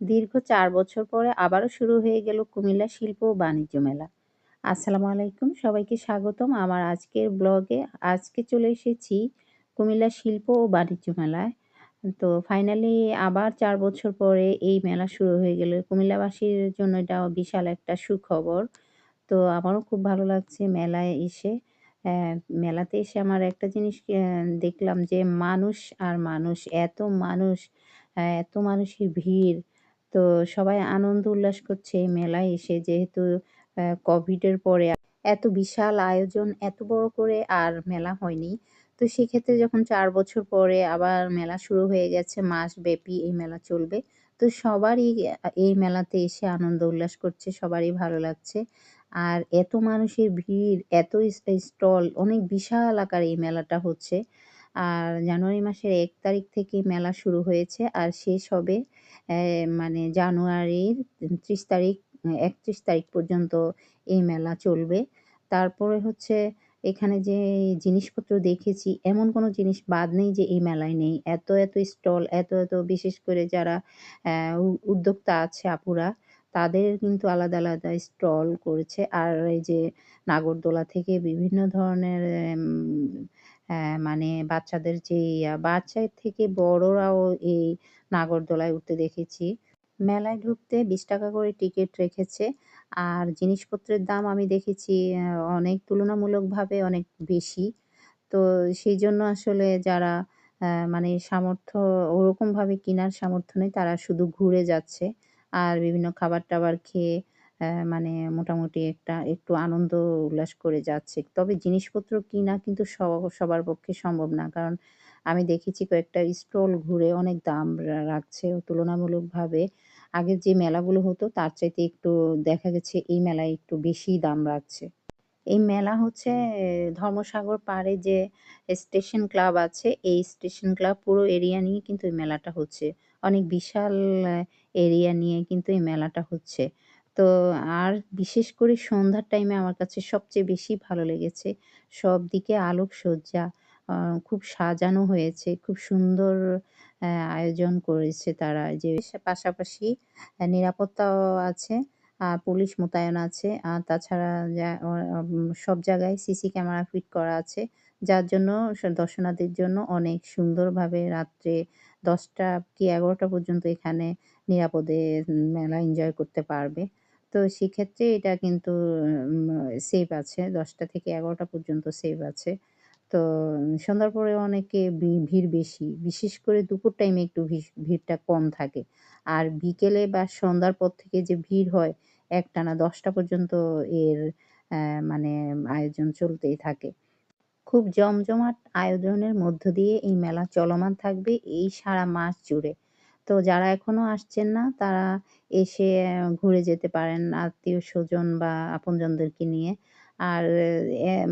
দীর্ঘ চার বছর পরে আবারও শুরু হয়ে গেল কুমিল্লা শিল্প ও বাণিজ্য মেলা। আসসালামু আলাইকুম, সবাইকে স্বাগতম। আমার আজকের ব্লগে আজকে চলে এসেছি কুমিল্লা শিল্প ও বাণিজ্য মেলায়। তো ফাইনালি আবার চার বছর পরে এই মেলা শুরু হয়ে গেল। কুমিল্লাবাসীর জন্য এটা বিশাল একটা সুখবর। তো আমারও খুব ভালো লাগছে মেলায় এসে। মেলাতে এসে আমার একটা জিনিস দেখলাম যে মানুষ আর মানুষ, এত মানুষ এত মানুষের ভিড়। তো সবাই আনন্দ উল্লাস করছে এই মেলায় এসে যেহেতু কোভিডের পরে এত বিশাল আয়োজন, এত বড় করে আর মেলা হয়নি। তো সেক্ষেত্রে যখন চার বছর পরে আবার মেলা শুরু হয়ে গেছে মাস ব্যাপী এই মেলা চলবে, তো সবারই এই মেলাতে এসে আনন্দ উল্লাস করছে, সবারই ভালো লাগছে। আর এত মানুষের ভিড়, এত স্টল, অনেক বিশাল আকারে এই মেলাটা হচ্ছে। আর জানুয়ারি মাসের এক তারিখ থেকে মেলা শুরু হয়েছে আর শেষ হবে মানে জানুয়ারির ত্রিশ তারিখ, একত্রিশ তারিখ পর্যন্ত এই মেলা চলবে। তারপরে হচ্ছে এখানে যে জিনিসপত্র দেখেছি, এমন কোনো জিনিস বাদ নেই যে এই মেলায় নেই। এত এত স্টল, এত এত বিশেষ করে যারা উদ্যোক্তা আছে আপুরা, তাদের কিন্তু আলাদা আলাদা স্টল করেছে। আর এই যে নাগরদোলা থেকে বিভিন্ন ধরনের মানে বাচ্চাদের যে বাচ্চার থেকে বড়রাও এই নাগরদোলায় উঠতে দেখেছি। মেলায় ঢুকতে বিশ টাকা করে টিকিট রেখেছে। আর জিনিসপত্রের দাম আমি দেখেছি অনেক তুলনামূলকভাবে অনেক বেশি। তো সেই জন্য আসলে যারা মানে সামর্থ্য ওরকমভাবে কেনার সামর্থ্য নেই, তারা শুধু ঘুরে যাচ্ছে। আর বিভিন্ন খাবার টাবার খেয়ে মানে মোটামুটি একটা একটু আনন্দ উল্লাস করে যাচ্ছে। তবে জিনিসপত্র কিনা কিন্তু সবার পক্ষে সম্ভব না। কারণ আমি দেখেছি কয়েকটা স্টল ঘুরে অনেক দাম রাখছে। তুলনামূলকভাবে আগের যে মেলাগুলো হতো তার চাইতে একটু দেখা গেছে এই মেলায় একটু বেশি দাম রাখছে। এই মেলা হচ্ছে ধর্মসাগর পাড়ে যে স্টেশন ক্লাব আছে এই স্টেশন ক্লাব পুরো এরিয়া নিয়ে কিন্তু এই মেলাটা হচ্ছে। অনেক বিশাল এরিয়া নিয়ে কিন্তু এই মেলাটা হচ্ছে। তো আর বিশেষ করে সন্ধ্যার টাইমে আমার কাছে সবচেয়ে বেশি ভালো লেগেছে সব দিকে আলোকসজ্জা খুব সাজানো হয়েছে, খুব সুন্দর আয়োজন করেছে তারা যে পাশাপাশি নিরাপত্তাও আছে পুলিশ মোতায়েন আছে আর তাছাড়া সব জায়গায় সিসি ক্যামেরা ফিট করা আছে, যার জন্য দর্শনার্থীর জন্য অনেক সুন্দরভাবে রাত্রে দশটা কি এগারোটা পর্যন্ত এখানে নিরাপদে মেলা এনজয় করতে পারবে। তো সেক্ষেত্রে এটা কিন্তু সেফ আছে। দশটা থেকে এগারোটা পর্যন্ত সেফ আছে। তো সন্ধ্যার পরে অনেকে ভিড় বেশি। বিশেষ করে দুপুর টাইমে একটু ভিড়টা কম থাকে। আর বিকেলে বা সন্ধ্যার পর থেকে যে ভিড় হয়, একটানা দশটা পর্যন্ত এর মানে আয়োজন চলতেই থাকে। খুব জমজমাট আয়োজনের মধ্য দিয়ে এই মেলা চলমান থাকবে এই সারা মাস জুড়ে। তো যারা এখনও আসছেন না, তারা এসে ঘুরে যেতে পারেন আত্মীয় স্বজন বা আপনজনদেরকে নিয়ে। আর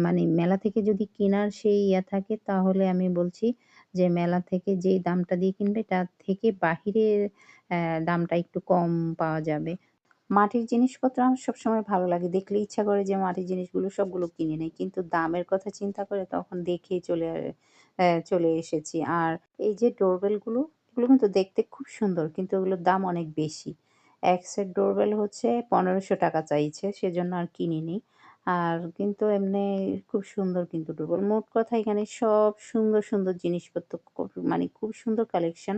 মানে মেলা থেকে যদি কেনার সেই ইয়া থাকে, তাহলে আমি বলছি যে মেলা থেকে যেই দামটা দিয়ে কিনবে তার থেকে বাহিরের দামটা একটু কম পাওয়া যাবে। মাটির জিনিসপত্র আমার সবসময় ভালো লাগে। দেখলে ইচ্ছা করে যে মাটির জিনিসগুলো সবগুলো কিনে নেই, কিন্তু দামের কথা চিন্তা করে তখন দেখে চলে চলে এসেছি। আর এই যে ডোরবেলগুলো এগুলো কিন্তু দেখতে খুব সুন্দর, কিন্তু ওগুলোর দাম অনেক বেশি। এক সেট ডোরবেল হচ্ছে পনেরোশো টাকা চাইছে, সেজন্য আর কিনিনি আর কিন্তু এমনি খুব সুন্দর কিন্তু ডোরবেল মোট কথা এখানে সব সুন্দর সুন্দর জিনিসপত্র মানে খুব সুন্দর কালেকশন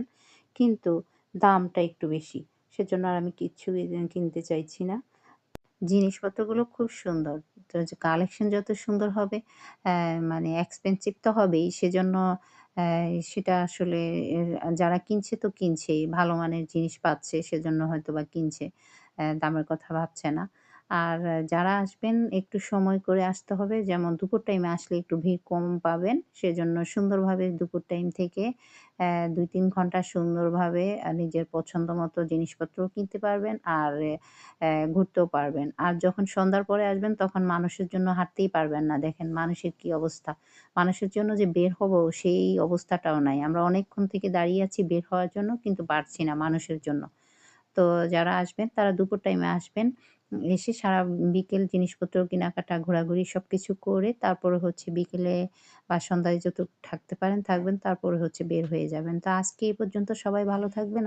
কিন্তু দামটা একটু বেশি। সেজন্য আর আমি কিচ্ছু কিনতে চাইছি না। জিনিসপত্রগুলো খুব সুন্দর। কালেকশন যত সুন্দর হবে মানে এক্সপেন্সিভ তো হবেই, সেজন্য সেটা আসলে যারা কিনছে তো কিনছেই, ভালো মানের জিনিস পাচ্ছে, সেজন্য হয়তো বা কিনছে দামের কথা ভাবছে না। আর যারা আসবেন, একটু সময় করে আসতে হবে। যেমন দুপুর টাইমে আসলে একটু ভিড় কম পাবেন। সেজন্য সুন্দরভাবে দুপুর টাইম থেকে দুই তিন ঘণ্টা সুন্দরভাবে নিজের পছন্দ মতো জিনিসপত্র কিনতে পারবেন আর ঘুরতেও পারবেন। আর যখন সন্ধ্যার পরে আসবেন, তখন মানুষের জন্য হাঁটতেই পারবেন না। দেখেন মানুষের কি অবস্থা। মানুষের জন্য যে বের হব, সেই অবস্থাটাও নাই। আমরা অনেকক্ষণ থেকে দাঁড়িয়ে আছি বের হওয়ার জন্য, কিন্তু পারছি না মানুষের জন্য। তো যারা আসবেন, তারা দুপুর টাইমে আসবেন। এসে সারা বিকেল জিনিসপত্র, কেনাকাটা, ঘোরাঘুরি সবকিছু করে তারপরে হচ্ছে বিকেলে বা সন্ধ্যায় যত থাকতে পারেন থাকবেন, তারপরে হচ্ছে বের হয়ে যাবেন। তো আজকে এই পর্যন্ত সবাই ভালো থাকবেন।